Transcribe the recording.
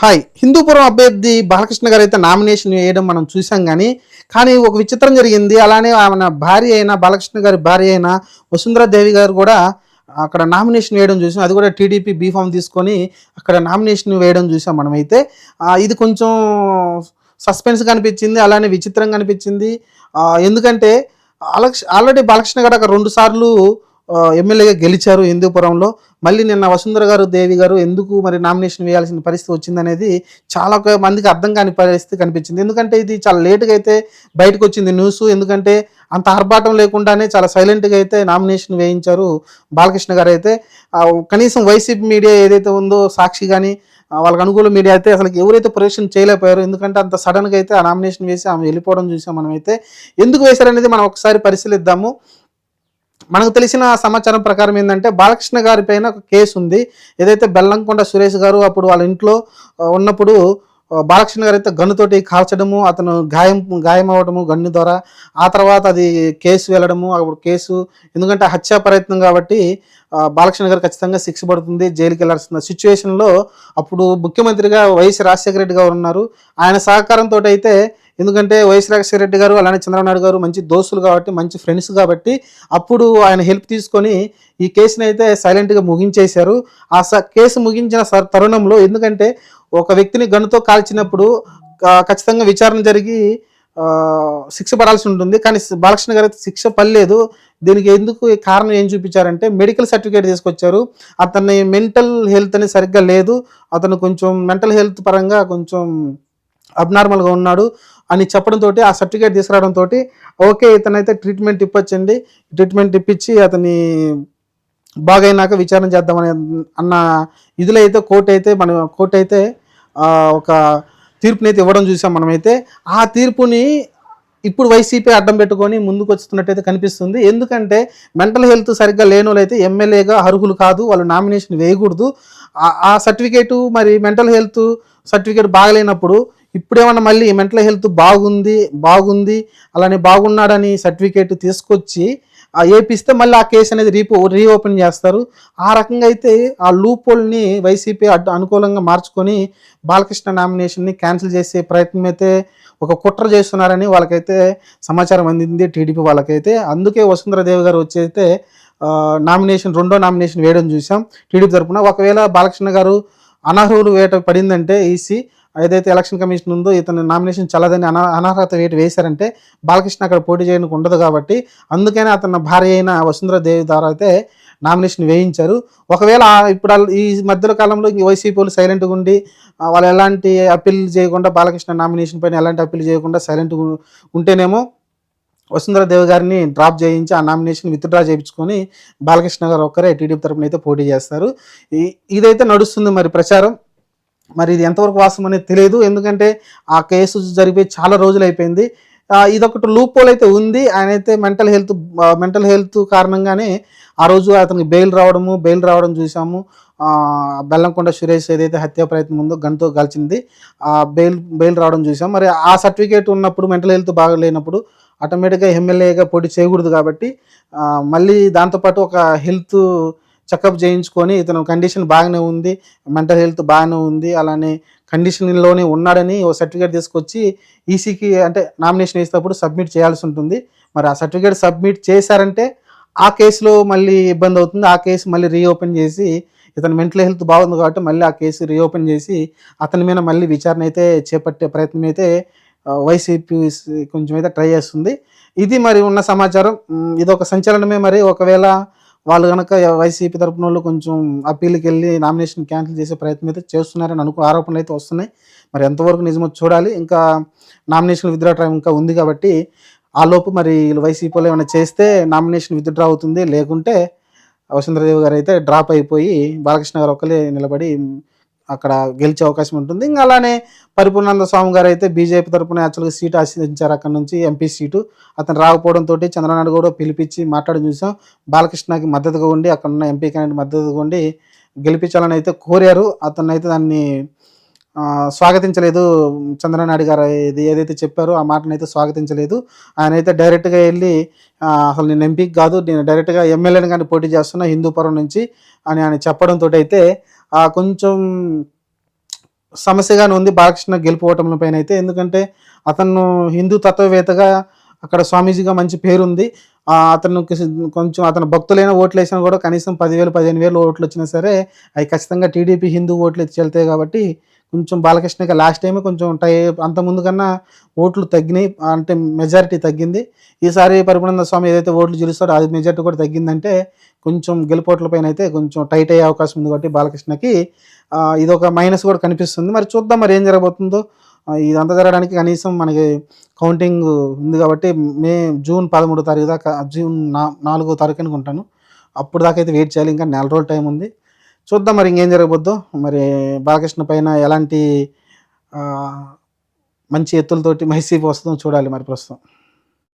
Hi. Hindupuram అభ్యర్థి బాలకృష్ణ గారు అయితే నామినేషన్ వేయడం మనం చూసాం కానీ కానీ ఒక విచిత్రం జరిగింది. అలానే ఆమె భార్య అయిన బాలకృష్ణ గారి భార్య అయిన వసుంధరాదేవి గారు కూడా అక్కడ నామినేషన్ వేయడం చూసాం. అది కూడా టీడీపీ బీఫామ్ తీసుకొని అక్కడ నామినేషన్ వేయడం చూసాం మనమైతే. ఇది కొంచెం సస్పెన్స్ కనిపించింది అలానే విచిత్రం కనిపించింది. ఎందుకంటే ఆలక్ష ఆల్రెడీ బాలకృష్ణ గారు అక్కడ రెండు సార్లు ఎమ్మెల్యేగా గెలిచారు హిందూపురంలో. మళ్ళీ నిన్న వసుంధర గారు దేవి గారు ఎందుకు మరి నామినేషన్ వేయాల్సిన పరిస్థితి వచ్చిందనేది చాలా ఒక మందికి అర్థం కాని పరిస్థితి కనిపించింది. ఎందుకంటే ఇది చాలా లేటుగా అయితే బయటకు వచ్చింది న్యూస్. ఎందుకంటే అంత ఆర్భాటం లేకుండానే చాలా సైలెంట్గా అయితే నామినేషన్ వేయించారు బాలకృష్ణ గారు అయితే. కనీసం వైసీపీ మీడియా ఏదైతే ఉందో సాక్షి కానీ వాళ్ళకి అనుకూల మీడియా అయితే అసలు ఎవరైతే ప్రొజెక్షన్ చేయలేకపోయారు ఎందుకంటే అంత సడన్గా అయితే ఆ నామినేషన్ వేసి ఆమె వెళ్ళిపోవడం చూసాం మనమైతే. ఎందుకు వేశారనేది మనం ఒకసారి పరిశీలిద్దాము. మనకు తెలిసిన సమాచారం ప్రకారం ఏంటంటే బాలకృష్ణ గారి పైన ఒక కేసు ఉంది. ఏదైతే బెల్లంకొండ సురేష్ గారు అప్పుడు వాళ్ళ ఇంట్లో ఉన్నప్పుడు బాలకృష్ణ గారు అయితే గన్నుతోటి కాల్చడము అతను గాయం గాయం అవ్వడము గన్ను ద్వారా. ఆ తర్వాత అది కేసు వెళ్ళడము అప్పుడు కేసు. ఎందుకంటే హత్యా ప్రయత్నం కాబట్టి బాలకృష్ణ గారు ఖచ్చితంగా శిక్ష పడుతుంది జైలుకి వెళ్ళాల్సిన సిచ్యువేషన్లో అప్పుడు ముఖ్యమంత్రిగా వైఎస్ రాజశేఖర రెడ్డి గారు ఉన్నారు. ఆయన సహకారంతో అయితే ఎందుకంటే వైఎస్ రాజశేఖర రెడ్డి గారు అలానే చంద్రబాబు నాయుడు గారు మంచి దోస్తులు కాబట్టి మంచి ఫ్రెండ్స్ కాబట్టి అప్పుడు ఆయన హెల్ప్ తీసుకొని ఈ కేసుని అయితే సైలెంట్గా ముగించేశారు. ఆ స కేసు ముగించిన తరుణంలో ఎందుకంటే ఒక వ్యక్తిని గన్నుతో కాల్చినప్పుడు ఖచ్చితంగా విచారణ జరిగి శిక్ష పడాల్సి ఉంటుంది. కానీ బాలకృష్ణ గారు అయితే శిక్ష పడలేదు. దీనికి ఎందుకు కారణం ఏం చూపించారంటే మెడికల్ సర్టిఫికేట్ తీసుకొచ్చారు. అతని మెంటల్ హెల్త్ అనేది సరిగ్గా లేదు. అతను కొంచెం మెంటల్ హెల్త్ పరంగా కొంచెం అబ్నార్మల్గా ఉన్నాడు. అని చెప్పడంతో ఆ సర్టిఫికేట్ తీసుకురావడంతో ఓకే ఇతనైతే ట్రీట్మెంట్ ఇప్పొచ్చండి. ట్రీట్మెంట్ ఇప్పించి అతని బాగైనాక విచారణ చేద్దామని అన్న ఇదిలో అయితే కోర్టు అయితే మన కోర్టు అయితే ఒక తీర్పుని అయితే ఇవ్వడం చూసాం మనమైతే. ఆ తీర్పుని ఇప్పుడు వైసీపీ అడ్డం పెట్టుకొని ముందుకు వస్తున్నట్టయితే కనిపిస్తుంది. ఎందుకంటే మెంటల్ హెల్త్ సరిగ్గా లేని వాళ్ళైతే ఎమ్మెల్యేగా అర్హులు కాదు వాళ్ళు నామినేషన్ వేయకూడదు. ఆ- ఆ సర్టిఫికేటు మరి మెంటల్ హెల్త్ సర్టిఫికేట్ బాగలేనప్పుడు ఇప్పుడేమన్నా మళ్ళీ మెంటల్ హెల్త్ బాగుంది బాగుంది అలానే బాగున్నాడని సర్టిఫికేట్ తీసుకొచ్చి ఏపిస్తే మళ్ళీ ఆ కేసు అనేది రీపో రీఓపెన్ చేస్తారు. ఆ రకంగా అయితే ఆ లూపోల్ని వైసీపీ అడ్డు అనుకూలంగా మార్చుకొని బాలకృష్ణ నామినేషన్ని క్యాన్సిల్ చేసే ప్రయత్నం అయితే ఒక కుట్ర చేస్తున్నారని వాళ్ళకైతే సమాచారం అందింది టీడీపీ వాళ్ళకైతే. అందుకే వసుంధరదేవి గారు వచ్చి అయితే నామినేషన్ రెండో నామినేషన్ వేయడం చూసాం. టీడీపీ తరఫున ఒకవేళ బాలకృష్ణ గారు అనర్హులు వేట పడిందంటే ఈసీ ఏదైతే ఎలక్షన్ కమిషన్ ఉందో ఇతను నామినేషన్ చల్లదని అన అనర్హత వేటు వేశారంటే బాలకృష్ణ అక్కడ పోటీ చేయడానికి ఉండదు కాబట్టి అందుకనే అతని భార్య అయిన వసుంధరాదేవి ద్వారా అయితే నామినేషన్ వేయించారు. ఒకవేళ ఇప్పుడు ఈ మధ్యలో కాలంలో ఈ సైలెంట్గా ఉండి వాళ్ళు ఎలాంటి అప్పీల్ చేయకుండా బాలకృష్ణ నామినేషన్ పైన ఎలాంటి అప్పీల్ చేయకుండా సైలెంట్గా ఉంటేనేమో వసుంధరాదేవి గారిని డ్రాప్ చేయించి ఆ నామినేషన్ విత్డ్రా చేయించుకొని బాలకృష్ణ గారు ఒక్కరే టీడీపీ తరపున అయితే పోటీ చేస్తారు. ఇదైతే నడుస్తుంది మరి ప్రచారం. మరి ఇది ఎంతవరకు వాస్తవం అనేది తెలియదు. ఎందుకంటే ఆ కేసు జరిగిపోయి చాలా రోజులు అయిపోయింది ఇదొకటి లూప్ హోల్ అయితే ఉంది. ఆయన అయితే మెంటల్ హెల్త్ మెంటల్ హెల్త్ కారణంగానే ఆ రోజు అతనికి బెయిల్ రావడము బెయిల్ రావడం చూసాము. బెల్లంకొండ సురేష్ ఏదైతే హత్యా ప్రయత్నం ఉందో గన్తో గలిచింది ఆ బెయిల్ బెయిల్ రావడం చూసాం. మరి ఆ సర్టిఫికేట్ ఉన్నప్పుడు మెంటల్ హెల్త్ బాగలేనప్పుడు ఆటోమేటిక్గా ఎమ్మెల్యేగా పోటీ చేయకూడదు కాబట్టి మళ్ళీ దాంతోపాటు ఒక హెల్త్ చెకప్ చేయించుకొని ఇతను కండిషన్ బాగానే ఉంది మెంటల్ హెల్త్ బాగానే ఉంది అలానే కండిషన్లోనే ఉన్నాడని ఓ సర్టిఫికేట్ తీసుకొచ్చి ఈసీకి అంటే నామినేషన్ వేసేటప్పుడు సబ్మిట్ చేయాల్సి ఉంటుంది. మరి ఆ సర్టిఫికేట్ సబ్మిట్ చేశారంటే ఆ కేసులో మళ్ళీ ఇబ్బంది అవుతుంది. ఆ కేసు మళ్ళీ రీఓపెన్ చేసి ఇతను మెంటల్ హెల్త్ బాగుంది కాబట్టి మళ్ళీ ఆ కేసు రీఓపెన్ చేసి అతని మీద మళ్ళీ విచారణ అయితే చేపట్టే ప్రయత్నం అయితే వైసీపీ కొంచెం అయితే ట్రై చేస్తుంది. ఇది మరి ఉన్న సమాచారం. ఇది ఒక సంచలనమే మరి. ఒకవేళ వాళ్ళు కనుక వైసీపీ తరపున వాళ్ళు కొంచెం అప్పీల్కి వెళ్ళి నామినేషన్ క్యాన్సిల్ చేసే ప్రయత్నం అయితే చేస్తున్నారని అనుకో ఆరోపణలు అయితే వస్తున్నాయి. మరి ఎంతవరకు నిజమో చూడాలి. ఇంకా నామినేషన్ విత్డ్రా టైం ఇంకా ఉంది కాబట్టి ఆ లోపు మరి వీళ్ళు వైసీపీలో ఏమైనా చేస్తే నామినేషన్ విత్డ్రా అవుతుంది. లేకుంటే వసుంధరదేవి గారు అయితే డ్రాప్ అయిపోయి బాలకృష్ణ గారు ఒక్కలే నిలబడి అక్కడ గెలిచే అవకాశం ఉంటుంది. ఇంకా అలానే పరిపూర్ణానంద స్వామి గారు అయితే బీజేపీ తరపున యాక్చువల్గా సీట్ ఆశించారు అక్కడ నుంచి ఎంపీ సీటు. అతను రాకపోవడంతో చంద్రనాయుడు కూడా పిలిపించి మాట్లాడి చూసాం. బాలకృష్ణకి మద్దతుగా ఉండి అక్కడ ఉన్న ఎంపీ క్యాండిడేట్ మద్దతుగా ఉండి గెలిపించాలని అయితే కోరారు. అతను అయితే దాన్ని స్వాగతించలేదు చంద్రనాయుడు గారు ఇది ఏదైతే చెప్పారో ఆ మాటను అయితే స్వాగతించలేదు. ఆయన అయితే డైరెక్ట్గా వెళ్ళి అసలు నేను ఎంపీకి కాదు నేను డైరెక్ట్గా ఎమ్మెల్యేని కానీ పోటీ చేస్తున్నా హిందూపురం నుంచి అని ఆయన చెప్పడంతో అయితే కొంచెం సమస్యగానే ఉంది బాలకృష్ణ గెలుపోవటం పైన అయితే. ఎందుకంటే అతను హిందూ తత్వవేత్తగా అక్కడ స్వామీజీగా మంచి పేరుంది. అతను కొంచెం అతను భక్తులైన ఓట్లు వేసినా కూడా కనీసం పదివేలు పదిహేను వేలు ఓట్లు వచ్చినా సరే అవి ఖచ్చితంగా టీడీపీ హిందూ ఓట్లు వెళ్తాయి కాబట్టి కొంచెం బాలకృష్ణకి లాస్ట్ టైం కొంచెం టై అంత ముందు కన్నా ఓట్లు తగ్గినాయి అంటే మెజారిటీ తగ్గింది. ఈసారి పరిపూర్ణ స్వామి ఏదైతే ఓట్లు గెలుస్తాడో అది మెజారిటీ కూడా తగ్గిందంటే కొంచెం గెలుపోట్లపైన అయితే కొంచెం టైట్ అయ్యే అవకాశం ఉంది కాబట్టి బాలకృష్ణకి. ఇది ఒక మైనస్ కూడా కనిపిస్తుంది. మరి చూద్దాం మరి ఏం జరగబోతుందో. ఇదంతా జరగడానికి కనీసం మనకి కౌంటింగ్ ఉంది కాబట్టి మే జూన్ పదమూడో తారీఖు దాకా జూన్ నా నాలుగో తారీఖు అనుకుంటాను. అప్పుడు దాకా అయితే వెయిట్ చేయాలి. ఇంకా నెల రోజుల టైం ఉంది. చూద్దాం మరి ఇంకేం జరగబోద్దో. మరి బాలకృష్ణ పైన ఎలాంటి మంచి ఎత్తులతోటి మైసీపీ వస్తుందో చూడాలి మరి ప్రస్తుతం.